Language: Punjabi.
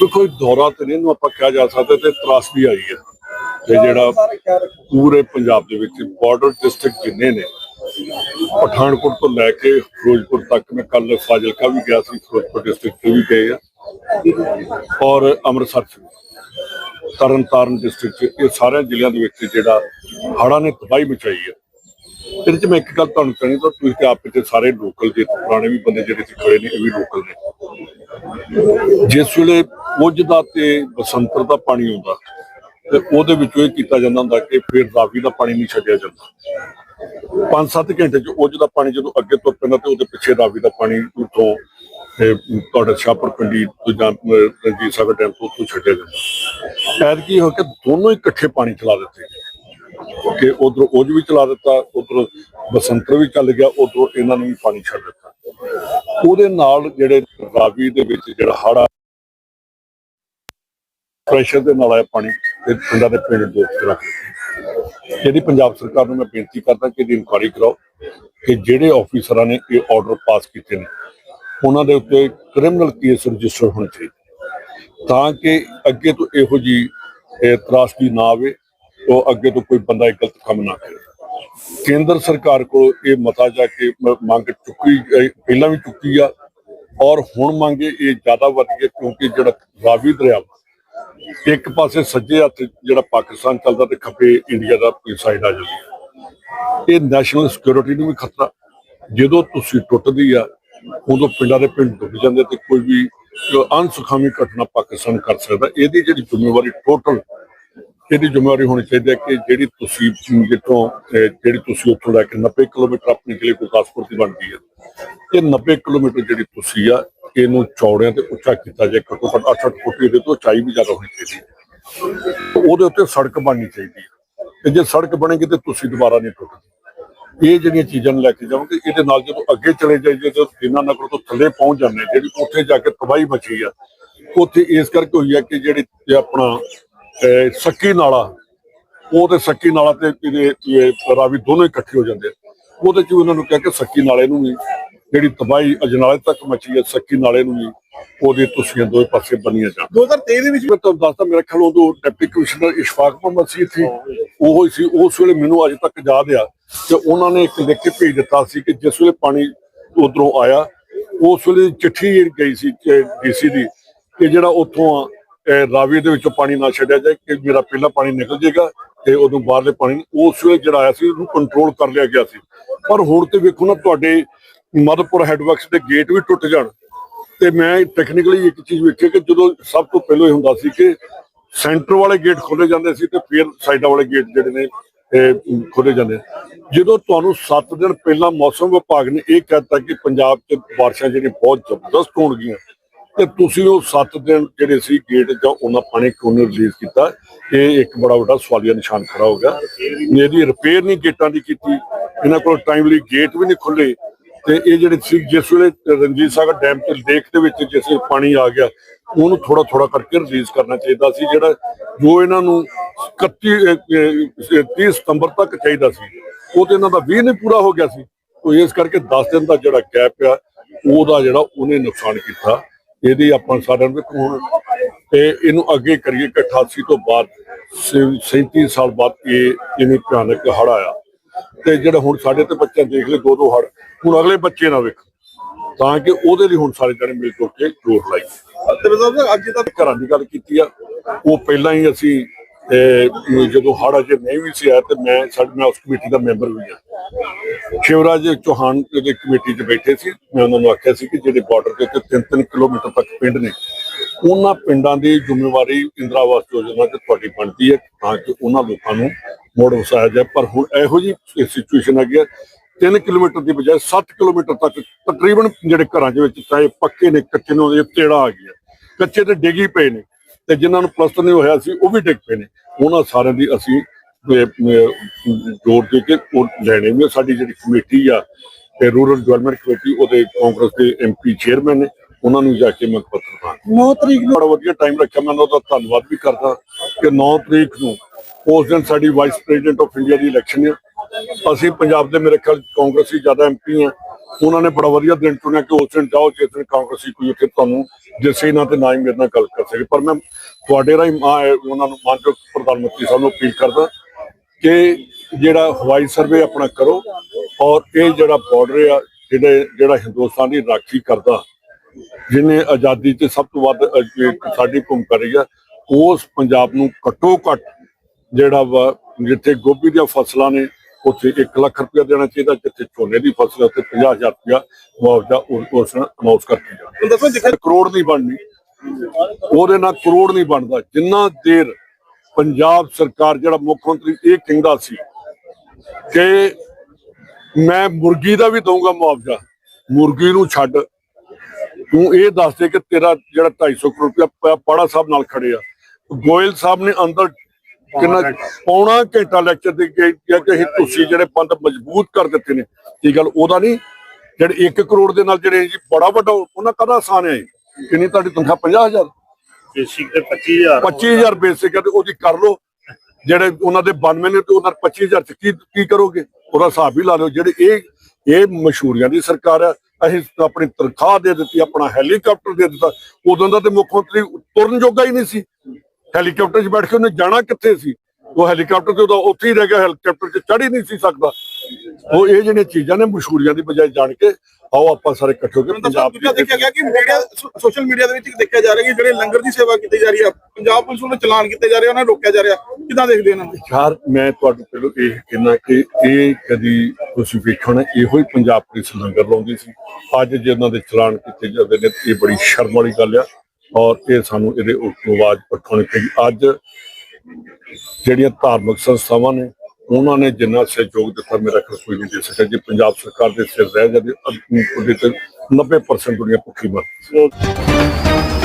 ਵੀ ਕੋਈ ਦੌਰਾ ਤੇ ਨਹੀਂ ਇਹਨੂੰ ਆਪਾਂ ਕਿਹਾ ਜਾ ਸਕਦਾ ਤੇ ਤਰਾਸਦੀ ਆਈ ਹੈ। ਤੇ ਜਿਹੜਾ ਪੂਰੇ ਪੰਜਾਬ ਦੇ ਵਿੱਚ ਬਾਰਡਰ ਡਿਸਟ੍ਰਿਕਟ ਜਿੰਨੇ ਨੇ, ਪਠਾਨਕੋਟ ਤੋਂ ਲੈ ਕੇ ਫਿਰੋਜ਼ਪੁਰ ਤੱਕ ਮੈਂ ਕੱਲ ਫਾਜ਼ਿਲਕਾ ਵੀ ਗਿਆ ਸੀ, ਫਿਰੋਜ਼ਪੁਰ ਡਿਸਟ੍ਰਿਕਟ ਤੇ ਵੀ ਗਏ ਆ। ਔਰ ਅੰਮ੍ਰਿਤਸਰ ਚ ਵੀ। ਤਰਨ ਡਿਸਟ੍ਰਿਕਟ ਚ, ਇਹ ਸਾਰੇ ਜ਼ਿਲ੍ਹਿਆਂ ਦੇ ਵਿੱਚ ਜਿਹੜਾ ਹੜ੍ਹਾਂ ਨੇ ਤਬਾਹੀ ਮਚਾਈ ਹੈ ਇਹਦੇ ਚ ਮੈਂ ਇੱਕ ਗੱਲ ਤੁਹਾਨੂੰ ਕਹਿਣੀ, ਤਾਂ ਤੁਸੀਂ ਤੇ ਆਪ ਤੇ ਸਾਰੇ ਲੋਕਲ ਜੇ ਪੁਰਾਣੇ ਵੀ ਬੰਦੇ ਜਿਹੜੇ ਇੱਥੇ ਖੜੇ ਨੇ, ਇਹ ਵੀ ਲੋਕਲ ਨੇ। ਜਿਸ ਵੇਲੇ ਕੁਝ ਦਾ ਤੇ ਬਸੰਤਰ ਦਾ ਪਾਣੀ ਆਉਂਦਾ, ਤੇ ਉਹਦੇ ਵਿੱਚੋਂ ਇਹ ਕੀਤਾ ਜਾਂਦਾ ਹੁੰਦਾ ਕਿ ਫਿਰ ਰਾਵੀ ਦਾ ਪਾਣੀ ਨਹੀਂ ਛੱਡਿਆ ਜਾਂਦਾ। 5-7 ਘੰਟੇ ਚ ਉਜ ਦਾ ਪਾਣੀ ਜਦੋਂ ਅੱਗੇ ਤੁਰ ਪੈਂਦਾ ਤੇ ਉਹਦੇ ਪਿੱਛੇ ਰਾਵੀ ਦਾ ਪਾਣੀ ਉਤੋਂ ਤੁਹਾਡਾ ਛਾਪਰ ਪਿੰਡੀ ਤੋਂ ਜਾਂ ਰਣਜੀਤ ਸਾਗਰ ਡੈਮ ਤੋਂ ਉੱਥੋਂ ਛੱਡਿਆ ਜਾਂਦਾ। ਐਦ ਕੀ ਹੋ ਕੇ ਦੋਨੋਂ ਇਕੱਠੇ ਪਾਣੀ ਚਲਾ ਦਿੱਤੇ। ਕਿ ਉਧਰ ਉਜ ਵੀ ਚਲਾ ਦਿੱਤਾ, ਉਧਰ ਬਸੰਤਰ ਵੀ ਚੱਲ ਗਿਆ, ਉਧਰ ਇਹਨਾਂ ਨੂੰ ਵੀ ਪਾਣੀ ਛੱਡ ਦਿੱਤਾ ਉਹਦੇ ਨਾਲ ਜਿਹੜੇ ਰਾਵੀ ਦੇ ਵਿੱਚ ਜਿਹੜਾ ਹੜਾ ਪ੍ਰੈਸ਼ਰ ਦੇ ਨਾਲ ਆਇਆ ਪਾਣੀ ਤੇ ਪਿੰਡਾਂ ਦੇ ਪਿੰਡ ਦੇ ਰੱਖ ਦਿੱਤਾ। ਇਹਦੀ ਪੰਜਾਬ ਸਰਕਾਰ ਨੂੰ ਮੈਂ ਬੇਨਤੀ ਕਰਦਾ ਕਿ ਇਹਦੀ ਇਨਕੁਆਇਰੀ ਕਰਾਓ ਕਿ ਜਿਹੜੇ ਆਫੀਸਰਾਂ ਨੇ ਇਹ ਆਰਡਰ ਪਾਸ ਕੀਤੇ ਨੇ, ਉਹਨਾਂ ਦੇ ਉੱਤੇ ਕ੍ਰਿਮੀਨਲ ਕੇਸ ਰਜਿਸਟਰ ਹੋਣੇ ਚਾਹੀਦੇ ਤਾਂ ਕਿ ਅੱਗੇ ਤੋਂ ਇਹੋ ਜੀ ਤਰਾਸਦੀ ਨਾ ਆਵੇ ਉਹ ਅੱਗੇ ਤੋਂ ਕੋਈ ਬੰਦਾ ਇਹ ਗਲਤ ਕੰਮ ਨਾ ਕਰੇ। ਕੇਂਦਰ ਸਰਕਾਰ ਕੋਲ ਇਹ ਮਤਾ ਜਾ ਕੇ ਮੰਗ ਚੁੱਕੀ ਪਹਿਲਾਂ ਵੀ ਚੁੱਕੀ ਆ। ਔਰ ਹੁਣ ਮੰਗੇ ਇਹ ਜ਼ਿਆਦਾ ਵੱਧ ਗਿਆ ਕਿਉਂਕਿ ਜਿਹੜਾ ਰਾਵੀ ਦਰਿਆ ਇੱਕ ਪਾਸੇ ਸੱਜੇ ਹੱਥ ਜਿਹੜਾ ਪਾਕਿਸਤਾਨ ਚੱਲਦਾ ਤੇ ਖੱਬੇ ਇੰਡੀਆ ਦਾ ਸਾਈਡ ਆ ਜਾਂਦੀ। ਇਹ ਨੈਸ਼ਨਲ ਸਿਕਿਉਰਿਟੀ ਨੂੰ ਵੀ ਖਤਰਾ। ਜਦੋਂ ਤੁਸੀਂ ਟੁੱਟਦੀ ਆ, ਉਦੋਂ ਪਿੰਡਾਂ ਦੇ ਪਿੰਡ ਡੁੱਬ ਜਾਂਦੇ ਤੇ ਕੋਈ ਵੀ ਜੋ ਘਟਨਾ ਪਾਕਿਸਤਾਨ ਕਰ ਸਕਦਾ। ਇਹਦੀ ਜਿਹੜੀ ਜ਼ਿੰਮੇਵਾਰੀ ਟੋਟਲ ਇਹਦੀ ਜ਼ਿੰਮੇਵਾਰੀ ਹੋਣੀ ਚਾਹੀਦੀ ਹੈ ਕਿ ਜਿਹੜੀ ਤੁਸੀਂ ਜਿੱਥੋਂ ਜਿਹੜੀ ਤੁਸੀਂ ਉੱਥੋਂ ਲੈ ਕੇ 90 ਕਿਲੋਮੀਟਰ ਆਪਣੀ ਜ਼ਿਲ੍ਹੇ ਗੁਰਦਾਸਪੁਰ ਦੀ ਬਣਦੀ ਹੈ, ਇਹ 90 ਕਿਲੋਮੀਟਰ ਜਿਹੜੀ ਤੁਸੀਂ ਆ, ਇਹਨੂੰ ਚੌੜਿਆਂ ਤੇ ਉੱਚਾ ਕੀਤਾ ਜਾਏ, ਘੱਟੋ ਘੱਟ 8-8 ਫੁੱਟ ਇਹਦੇ ਤੋਂ ਉਚਾਈ ਵੀ ਜ਼ਿਆਦਾ ਹੋਣੀ ਚਾਹੀਦੀ ਹੈ। ਉਹਦੇ ਉੱਤੇ ਸੜਕ ਬਣਨੀ ਚਾਹੀਦੀ ਹੈ। ਤੇ ਜੇ ਸੜਕ ਬਣੇਗੀ ਤੇ ਤੁਸੀਂ ਦੁਬਾਰਾ ਨਹੀਂ ਟੁੱਟਦੇ। ਇਹ ਜਿਹੜੀਆਂ ਚੀਜ਼ਾਂ ਨੂੰ ਲੈ ਕੇ ਜਾਵਾਂਗੇ, ਇਹਦੇ ਨਾਲ ਜਦੋਂ ਅੱਗੇ ਚਲੇ ਜਾਈਏ, ਜਦੋਂ ਦਿਨਾਂ ਨਗਰ ਤੋਂ ਥੱਲੇ ਪਹੁੰਚ ਜਾਂਦੇ ਜਿਹੜੀ ਉੱਥੇ ਜਾ ਕੇ ਤਬਾਹੀ ਮਚੀ ਆ, ਉੱਥੇ ਇਸ ਕਰਕੇ ਹੋਈ ਆ ਕਿ ਜਿਹੜੀ ਆਪਣਾ ਅਹ, ਸੱਕੀ ਨਾਲਾ ਉਹ ਤੇ ਸੱਕੀ ਨਾਲਾ ਤੇ ਇਹਦੇ ਇਹ ਰਾਵੀ ਦੋਨੋਂ ਇਕੱਠੇ ਹੋ ਜਾਂਦੇ। ਉਹਦੇ ਚ ਉਹਨਾਂ ਨੂੰ ਕਹਿ ਕੇ ਸੱਕੀ ਨਾਲੇ ਨੂੰ ਵੀ ਜਿਹੜੀ ਤਬਾਹੀ ਅਜਨਾਲੇ ਤੱਕ ਮਚੀ ਹੈ ਸੱਕੀ ਨਾਲੇ ਨੂੰ ਵੀ ਉਹਦੇ ਤੁਸੀਂ ਦੋਵੇਂ ਪਾਸੇ ਬਣੀਆਂ ਜਾਣ 2023 ਦੇ ਵਿੱਚ ਮੈਂ ਤੁਹਾਨੂੰ ਦੱਸਦਾ ਮੇਰੇ ਖਿਆਲ ਉਦੋਂ ਡਿਪਟੀ ਕਮਿਸ਼ਨਰ ਇਸ਼ਫਾਕ ਮੁਹੰਮਦ ਸੀ ਇੱਥੇ ਉਹ ਹੀ ਸੀ ਉਸ ਵੇਲੇ ਮੈਨੂੰ ਅਜੇ ਤੱਕ ਯਾਦ ਆ ਕਿ ਉਹਨਾਂ ਨੇ ਇੱਕ ਲਿਖ ਕੇ ਭੇਜ ਦਿੱਤਾ ਸੀ ਕਿ ਜਿਸ ਵੇਲੇ ਪਾਣੀ ਉਧਰੋਂ ਆਇਆ ਉਸ ਵੇਲੇ ਚਿੱਠੀ ਜਿਹੜੀ ਗਈ ਸੀ ਡੀਸੀ ਦੀ ਕਿ ਜਿਹੜਾ ਉੱਥੋਂ ਰਾਵੀ ਦੇ ਵਿੱਚੋਂ ਪਾਣੀ ਨਾ ਛੱਡਿਆ ਜਾਏ ਕਿ ਮੇਰਾ ਪਹਿਲਾ ਪਾਣੀ ਨਿਕਲ ਜਾਏਗਾ ਤੇ ਉਦੋਂ ਬਾਹਰਲੇ ਪਾਣੀ ਉਸ ਵੇਲੇ ਜਿਹੜਾ ਆਇਆ ਸੀ ਉਹਨੂੰ ਕੰਟਰੋਲ ਕਰ ਲਿਆ ਗਿਆ ਸੀ। ਪਰ ਹੁਣ ਤੇ ਵੇਖੋ ਨਾ, ਤੁਹਾਡੇ ਮਦਪੁਰ ਹੈਡਵਰਕਸ ਦੇ ਗੇਟ ਵੀ ਟੁੱਟ ਜਾਣ ਤੇ ਮੈਂ ਟੈਕਨੀਕਲੀ ਇੱਕ ਚੀਜ਼ ਵੇਖੀ ਕਿ ਜਦੋਂ ਸਭ ਤੋਂ ਪਹਿਲਾਂ ਇਹ ਹੁੰਦਾ ਸੀ ਕਿ ਸੈਂਟਰ ਵਾਲੇ ਗੇਟ ਖੋਲੇ ਜਾਂਦੇ ਸੀ ਤੇ ਫਿਰ ਸਾਈਡਾਂ ਵਾਲੇ ਗੇਟ ਜਿਹੜੇ ਨੇ, ਇਹ ਖੋਲੇ ਜਾਂਦੇ। ਜਦੋਂ ਤੁਹਾਨੂੰ 7 ਦਿਨ ਪਹਿਲਾਂ ਮੌਸਮ ਵਿਭਾਗ ਨੇ ਇਹ ਕਹਿਤਾ ਕਿ ਪੰਜਾਬ 'ਚ ਬਾਰਿਸ਼ਾਂ ਜਿਹੜੀਆਂ ਬਹੁਤ ਜ਼ਬਰਦਸਤ ਹੋਣਗੀਆਂ ਤੇ ਤੁਸੀਂ ਉਹ 7 ਦਿਨ ਜਿਹੜੇ ਸੀ ਗੇਟ ਜਾਂ ਉਹਨਾਂ ਪਾਣੀ ਕਿਉਂ ਨਹੀਂ ਰਿਲੀਜ਼ ਕੀਤਾ? ਇਹ ਇੱਕ ਬੜਾ ਵੱਡਾ ਸਵਾਲੀਆ ਨਿਸ਼ਾਨ ਖੜਾ ਹੋ ਗਿਆ। ਇਹਦੀ ਰਿਪੇਅਰ ਨਹੀਂ ਗੇਟਾਂ ਦੀ ਕੀਤੀ। ਇਹਨਾਂ ਕੋਲ ਟਾਈਮਲੀ ਗੇਟ ਵੀ ਨਹੀਂ ਖੁੱਲੇ ਤੇ ਇਹ ਜਿਹੜੇ ਸੀ ਜਿਸ ਵੇਲੇ ਰਣਜੀਤ ਸਾਗਰ ਡੈਮ ਤੇ ਲੇਕ ਦੇ ਵਿੱਚ ਜਿਸ ਵੇਲੇ ਪਾਣੀ ਆ ਗਿਆ ਉਹਨੂੰ ਥੋੜਾ ਥੋੜਾ ਕਰਕੇ ਰਿਲੀਜ਼ ਕਰਨਾ ਚਾਹੀਦਾ ਸੀ ਜਿਹੜਾ ਜੋ ਇਹਨਾਂ ਨੂੰ 31 ਅਹ, 30 ਸਤੰਬਰ ਤੱਕ ਚਾਹੀਦਾ ਸੀ। ਉਹ ਤੇ ਇਹਨਾਂ ਦਾ 20 ਨਹੀਂ ਪੂਰਾ ਹੋ ਗਿਆ ਸੀ। ਉਹ ਇਸ ਕਰਕੇ 10 ਦਿਨ ਦਾ ਜਿਹੜਾ ਗੈਪ ਆ ਉਹਦਾ ਜਿਹੜਾ ਉਹਨੇ ਨੁਕਸਾਨ ਕੀਤਾ। ਇਹਦੀ ਆਪਾਂ ਨੂੰ ਵੇਖੋ ਹੁਣ ਤੇ ਇਹਨੂੰ ਅੱਗੇ ਕਰੀਏ ਕਿ 88 ਤੋਂ ਬਾਅਦ ਸ- 37 ਸਾਲ ਬਾਅਦ ਇਹ ਇਹਨੇ ਭਿਆਨਕ ਹੜ੍ਹ ਆਇਆ। ਤੇ ਜਿਹੜਾ ਹੁਣ ਸਾਡੇ ਤੇ ਬੱਚੇ ਦੇਖ ਲੈ ਦੋ ਦੋ ਹੜ ਹੁਣ ਅਗਲੇ ਬੱਚੇ ਨਾ ਵੇਖ ਤਾਂ ਕਿ ਉਹਦੇ ਲਈ ਹੁਣ ਸਾਰੇ ਜਣੇ ਮਿਲ ਜੁਲ ਕੇ ਜੋਰ ਲਾਈ ਤੇ ਅੱਜ ਤੱਕ ਘਰਾਂ ਦੀ ਗੱਲ ਕੀਤੀ ਆ ਉਹ ਪਹਿਲਾਂ ਹੀ ਅਸੀਂ ਅਹ, ਜਦੋਂ ਹੜ ਅਜੇ ਨਹੀਂ ਵੀ ਸੀ ਆਇਆ ਤੇ ਮੈਂ ਸਾਡੀ ਮੈਂ ਉਸ ਕਮੇਟੀ ਦਾ ਮੈਂਬਰ ਵੀ ਹਾਂ। ਸ਼ਿਵਰਾਜ ਚੌਹਾਨ ਦੇ ਕਮੇਟੀ 'ਚ ਬੈਠੇ ਸੀ ਮੈਂ ਉਹਨਾਂ ਨੂੰ ਆਖਿਆ ਸੀ ਕਿ ਜਿਹੜੇ ਬਾਰਡਰ ਦੇ ਉੱਤੇ 3-3 ਕਿਲੋਮੀਟਰ ਤੱਕ ਪਿੰਡ ਨੇ ਉਹਨਾਂ ਪਿੰਡਾਂ ਦੀ ਜ਼ਿੰਮੇਵਾਰੀ ਇੰਦਰਾ ਆਵਾਸ ਯੋਜਨਾ ਤੇ ਤੁਹਾਡੀ ਬਣਦੀ ਹੈ ਤਾਂ ਕਿ ਉਹਨਾਂ ਲੋਕਾਂ ਨੂੰ ਮੋੜ ਵਸਾਇਆ ਜਾਏ। ਪਰ ਹੁਣ ਇਹੋ ਜੀ ਸਿਚੁਏਸ਼ਨ ਆ ਗਈ ਹੈ 3 ਕਿਲੋਮੀਟਰ ਦੀ ਬਜਾਏ 7 ਕਿਲੋਮੀਟਰ ਤੱਕ ਤਕਰੀਬਨ ਜਿਹੜੇ ਘਰਾਂ ਦੇ ਵਿੱਚ ਚਾਹੇ ਪੱਕੇ ਨੇ ਕੱਚੇ ਨੇ ਉਹਦੇ ਤੇੜਾ ਆ ਗਿਆ। ਕੱਚੇ ਤੇ ਡਿੱਗੀ ਪਏ ਨੇ। ਤੇ ਜਿਨ੍ਹਾਂ ਨੂੰ ਪਲਸਟਰ ਨਹੀਂ ਹੋਇਆ ਸੀ ਉਹ ਵੀ ਡਿੱਗ ਪਏ ਨੇ। ਉਹਨਾਂ ਸਾਰਿਆਂ ਦੀ ਅਸੀਂ ਜੋਰ ਦੇ ਕੇ ਉਹ ਲੈਣੇ ਵੀ। ਸਾਡੀ ਜਿਹੜੀ ਕਮੇਟੀ ਆ ਤੇ ਰੂਰਲ ਡਿਵੈਲਪਮੈਂਟ ਕਮੇਟੀ ਉਹਦੇ ਕਾਂਗਰਸ ਦੇ ਐਮਪੀ ਚੇਅਰਮੈਨ ਨੇ ਉਹਨਾਂ ਨੂੰ ਜਾ ਕੇ ਮੈਂ ਪੱਤਰ ਪਾ 9 ਤਰੀਕ ਨੂੰ ਬੜਾ ਵਧੀਆ ਟਾਈਮ ਰੱਖਿਆ ਮੈਂ ਉਹਨਾਂ ਦਾ ਧੰਨਵਾਦ ਵੀ ਕਰਦਾ ਕਿ 9 ਤਰੀਕ ਨੂੰ ਉਸ ਦਿਨ ਸਾਡੀ ਵਾਈਸ ਪ੍ਰੈਜ਼ੀਡੈਂਟ ਆਫ ਇੰਡੀਆ ਦੀ ਇਲੈਕਸ਼ਨ ਹੈ ਅਸੀਂ ਪੰਜਾਬ ਦੇ ਮੇਰੇ ਖਿਆਲ ਕਾਂਗਰਸੀ ਜ਼ਿਆਦਾ ਐਮਪੀ ਆ। ਉਹਨਾਂ ਨੇ ਬੜਾ ਵਧੀਆ ਦਿਨ ਚੁਣਿਆ ਕਿ ਉਸ ਦਿਨ ਜਾਓ, ਜਿਸ ਦਿਨ ਕਾਂਗਰਸੀ ਕੋਈ ਉੱਥੇ ਤੁਹਾਨੂੰ ਜਿਸੇ ਨਾਲ ਤੇ ਨਾ ਹੀ ਮੇਰੇ ਨਾਲ ਗੱਲ ਕਰ ਸਕੇ। ਪਰ ਮੈਂ ਤੁਹਾਡੇ ਰਾਹੀਂ ਉਹਨਾਂ ਨੂੰ ਮਾਨਯੋਗ ਪ੍ਰਧਾਨ ਮੰਤਰੀ ਸਾਹਿਬ ਨੂੰ ਅਪੀਲ ਕਰਦਾ ਕਿ ਜਿਹੜਾ ਹਵਾਈ ਸਰਵੇ ਆਪਣਾ ਕਰੋ ਔਰ ਇਹ ਜਿਹੜਾ ਬਾਰਡਰ ਆ ਜਿਹੜੇ ਜਿਹੜਾ ਹਿੰਦੁਸਤਾਨ ਦੀ ਰਾਖੀ ਕਰਦਾ, ਜਿਹਨੇ ਆਜ਼ਾਦੀ 'ਚ ਸਭ ਤੋਂ ਵੱਧ ਸਾਡੀ ਭੂਮਿਕਾ ਰਹੀ ਆ, ਉਸ ਪੰਜਾਬ ਨੂੰ ਘੱਟੋ ਘੱਟ ਜਿਹੜਾ ਵਾ ਜਿੱਥੇ ਗੋਭੀ ਦੀਆਂ ਫਸਲਾਂ ਨੇ ਉੱਥੇ 1 ਲੱਖ ਰੁਪਇਆ ਦੇਣਾ ਚਾਹੀਦਾ ਜਿੱਥੇ ਝੋਨੇ ਦੀ ਫਸਲ ਉੱਥੇ 50000 ਰੁਪਇਆ ਮੁਆਵਜ਼ਾ ਉਸ ਅਨਾਉਂਸ ਕਰਕੇ ਜਾ ਹੁਣ ਦੱਸੋ ਜਿੱਥੇ ਕਰੋੜ ਨਹੀਂ ਬਣਨੀ। ਉਹਦੇ ਨਾਲ ਕਰੋੜ ਨਹੀਂ ਬਣਦਾ। ਜਿੰਨਾ ਦੇਰ ਪੰਜਾਬ ਸਰਕਾਰ ਜਿਹੜਾ ਮੁੱਖ ਮੰਤਰੀ ਇਹ ਕਹਿੰਦਾ ਸੀ ਕਿ ਮੈਂ ਮੁਰਗੀ ਦਾ ਵੀ ਦਊਂਗਾ ਮੁਆਵਜ਼ਾ ਮੁਰਗੀ ਨੂੰ ਛੱਡ। ਤੂੰ ਇਹ ਦੱਸ ਦੇ ਕਿ ਤੇਰਾ ਜਿਹੜਾ 250 ਕਰੋੜ ਰੁਪਇਆ ਪਾੜਾ ਸਾਹਿਬ ਨਾਲ ਖੜੇ ਆ। ਗੋਇਲ ਸਾਹਿਬ ਨੇ ਅੰਦਰ ਕਿੰਨਾ ਪੌਣਾ ਘੰਟਾ ਲੈਕਚਰ ਦੇ ਕੇ ਕਿਹਾ ਕਿ ਇਹ ਤੁਸੀਂ ਜਿਹੜੇ ਪੰਦ ਮਜ਼ਬੂਤ ਕਰ ਦਿੱਤੇ ਨੇ ਇਹ ਗੱਲ ਉਹਦਾ ਨਹੀਂ। ਜਿਹੜੇ 1 ਕਰੋੜ ਦੇ ਨਾਲ ਜਿਹੜੇ ਜੀ ਬੜਾ ਵੱਡਾ ਉਹਨਾਂ ਕਦਾ ਆਸਾਨ ਹੈ? ਕਿੰਨੀ ਤੁਹਾਡੀ ਤਨਖਾਹ? 50000 ਬੇਸਿਕ ਤੇ 25000 25000 ਬੇਸਿਕ ਹੈ ਤੇ ਉਹਦੀ ਕਰ ਲਓ। ਜਿਹੜੇ ਉਹਨਾਂ ਦੇ 92 ਨੇ ਤੇ ਉਹਨਾਂ 25000 ਚ ਕੀ ਕੀ ਕਰੋਗੇ? ਉਹਦਾ ਹਿਸਾਬ ਹੀ ਲਾ ਲਓ। ਜਿਹੜੇ ਇਹ ਇਹ ਮਸ਼ਹੂਰੀਆਂ ਦੀ ਸਰਕਾਰ ਹੈ ਅਸੀਂ ਆਪਣੀ ਤਨਖਾਹ ਦੇ ਦਿੱਤੀ ਆਪਣਾ ਹੈਲੀਕਾਪਟਰ ਦੇ ਦਿੱਤਾ। ਉਦੋਂ ਦਾ ਤੇ ਮੁੱਖ ਮੰਤਰੀ ਤੁਰਨ ਜੋਗਾ ਹੀ ਨਹੀਂ ਸੀ। ਹੈਲੀਕਾਪਟਰ 'ਚ ਬੈਠ ਕੇ ਉਹਨੇ ਜਾਣਾ ਕਿੱਥੇ ਸੀ? ਉਹ ਹੈਲੀਕਾਪਟਰ ਤੇ ਉਹਦਾ ਉੱਥੇ ਹੀ ਰਹਿ ਗਿਆ ਹੈਲੀਕਾਪਟਰ 'ਚ ਚੜ੍ਹ ਹੀ ਨਹੀਂ ਸੀ ਸਕਦਾ। ਉਹ ਇਹ ਜਿਹੜੀਆਂ ਚੀਜ਼ਾਂ ਨੇ ਮਸ਼ਹੂਰੀਆਂ ਦੀ ਬਜਾਏ ਜਾਣ ਕੇ ਆਓ ਆਪਾਂ ਸਾਰੇ ਇਕੱਠੇ ਹੋ ਕੇ ਪੰਜਾਬ ਦੂਜਾ ਦੇਖਿਆ ਗਿਆ ਕਿ ਮੀਡੀਆ ਸੋਸ਼ਲ ਮੀਡੀਆ ਦੇ ਵਿੱਚ ਦੇਖਿਆ ਜਾ ਰਿਹਾ ਕਿ ਜਿਹੜੇ ਲੰਗਰ ਦੀ ਸੇਵਾ ਕੀਤੀ ਜਾ ਰਹੀ ਆ ਪੰਜਾਬ ਪੁਲਿਸ ਵੱਲੋਂ ਚਲਾਨ ਕੀਤੇ ਜਾ ਰਹੇ ਉਹਨਾਂ ਨੂੰ ਰੋਕਿਆ ਜਾ ਰਿਹਾ। ਕਿਦਾਂ ਦੇਖਦੇ ਇਹਨਾਂ ਨੂੰ? ਯਾਰ ਮੈਂ ਤੁਹਾਨੂੰ ਪਹਿਲਾਂ ਇਹ ਕਹਿਣਾ ਕਿ ਇਹ ਕਦੀ ਤੁਸੀਂ ਵੇਖਣਾ ਇਹੋ ਹੀ ਪੰਜਾਬ ਪੁਲਿਸ ਲੰਗਰ ਲਾਉਂਦੀ ਸੀ। ਅੱਜ ਜੇ ਉਹਨਾਂ ਦੇ ਚਲਾਨ ਕੀਤੇ ਜਾਂਦੇ ਨੇ ਇਹ ਬੜੀ ਸ਼ਰਮ ਵਾਲੀ ਗੱਲ ਆ। ਔਰ ਇਹ ਸਾਨੂੰ ਇਹਦੇ ਉੱਤੇ ਆਵਾਜ਼ ਉਠਾਉਣੀ ਪਈ ਅੱਜ ਜਿਹੜੀਆਂ ਧਾਰਮਿਕ ਸੰਸਥਾਵਾਂ ਨੇ, ਉਹਨਾਂ ਨੇ ਜਿੰਨਾ ਸਹਿਯੋਗ ਦਿੱਤਾ, ਮੇਰਾ ਖਿਆਲ ਕੋਈ ਨਹੀਂ ਦੇ ਸਕਿਆ ਜੇ। ਪੰਜਾਬ ਸਰਕਾਰ ਦੇ ਸਿਰ ਰਹਿ ਜਾਂਦੇ ਉਹਦੇ ਤੇ 90% ਦੁਨੀਆ ਭੁੱਖੀ ਮਰ